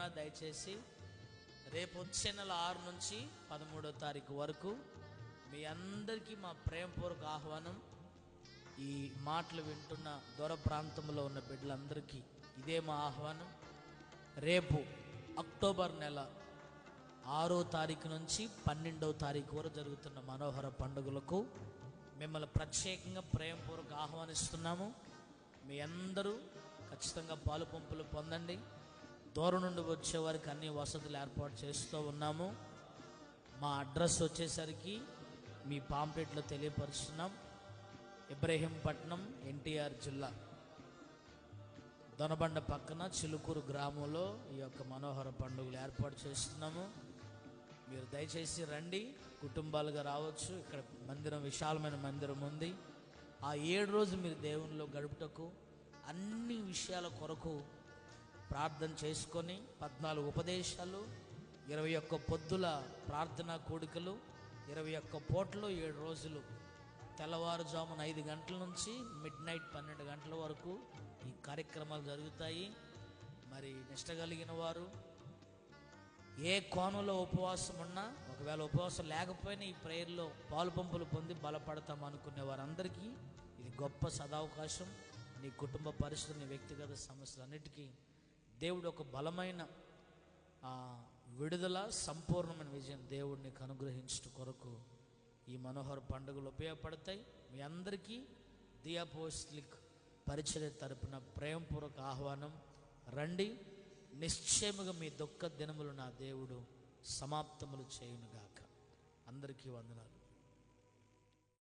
ఉన్నా దయచేసి రేపు వచ్చే నెల ఆరు నుంచి పదమూడో తారీఖు వరకు మీ అందరికీ మా ప్రేమపూర్వక ఆహ్వానం. ఈ మాటలు వింటున్న దూర ప్రాంతంలో ఉన్న బిడ్డలందరికీ ఇదే మా ఆహ్వానం. రేపు అక్టోబర్ నెల ఆరో తారీఖు నుంచి పన్నెండవ తారీఖు వరకు జరుగుతున్న మనోహర పండుగలకు మిమ్మల్ని ప్రత్యేకంగా ప్రేమపూర్వక ఆహ్వానిస్తున్నాము. మీ అందరూ ఖచ్చితంగా పాలు పంపులు పొందండి. దూరం నుండి వచ్చే వారికి అన్ని వసతులు ఏర్పాటు చేస్తూ ఉన్నాము. మా అడ్రస్ వచ్చేసరికి మీ పాంప్లెట్లో తెలియపరుస్తున్నాం. ఇబ్రహీంపట్నం ఎన్టీఆర్ జిల్లా. దొనబండ పక్కన చిలుకూరు గ్రామంలో ఈ యొక్క మనోహర పండుగలు ఏర్పాటు చేస్తున్నాము. మీరు దయచేసి రండి కుటుంబాలుగా రావచ్చు. ఇక్కడ మందిరం విశాలమైన మందిరం ఉంది. ఆ ఏడు రోజు మీరు దేవునిలో గడుపుటకు అన్ని విషయాల కొరకు ప్రార్థన చేసుకొని పద్నాలుగు ఉపదేశాలు ఇరవై ఒక్క పొద్దుల ప్రార్థనా కోడికలు ఇరవై ఒక్క పూటలు ఏడు రోజులు. తెల్లవారుజామున ఐదు గంటల నుంచి మిడ్ నైట్ పన్నెండు గంటల వరకు ఈ కార్యక్రమాలు జరుగుతాయి. మరి నిష్ట కలిగిన వారు ఏ కోణంలో ఉపవాసం ఉన్నా ఒకవేళ ఉపవాసం లేకపోయినా ఈ ప్రేయర్లో పాలు పంపులు పొంది బలపడతాం అనుకునే వారందరికీ ఇది గొప్ప సదావకాశం. నీ కుటుంబ పరిస్థితి నీ వ్యక్తిగత సమస్యలన్నిటికీ దేవుడు ఒక బలమైన విడుదల సంపూర్ణమైన విజయం దేవుడిని నీకు అనుగ్రహించట కొరకు ఈ మనోహర పండుగలు ఉపయోగపడతాయి. మీ అందరికీ దియాపోస్లిక్ పరిచయ తరపున ప్రేమపూర్వక ఆహ్వానం. రండి నిశ్చయముగా మీ దుఃఖ దినములు నా దేవుడు సమాప్తములు చేయునుగాక. అందరికీ వందనాలు.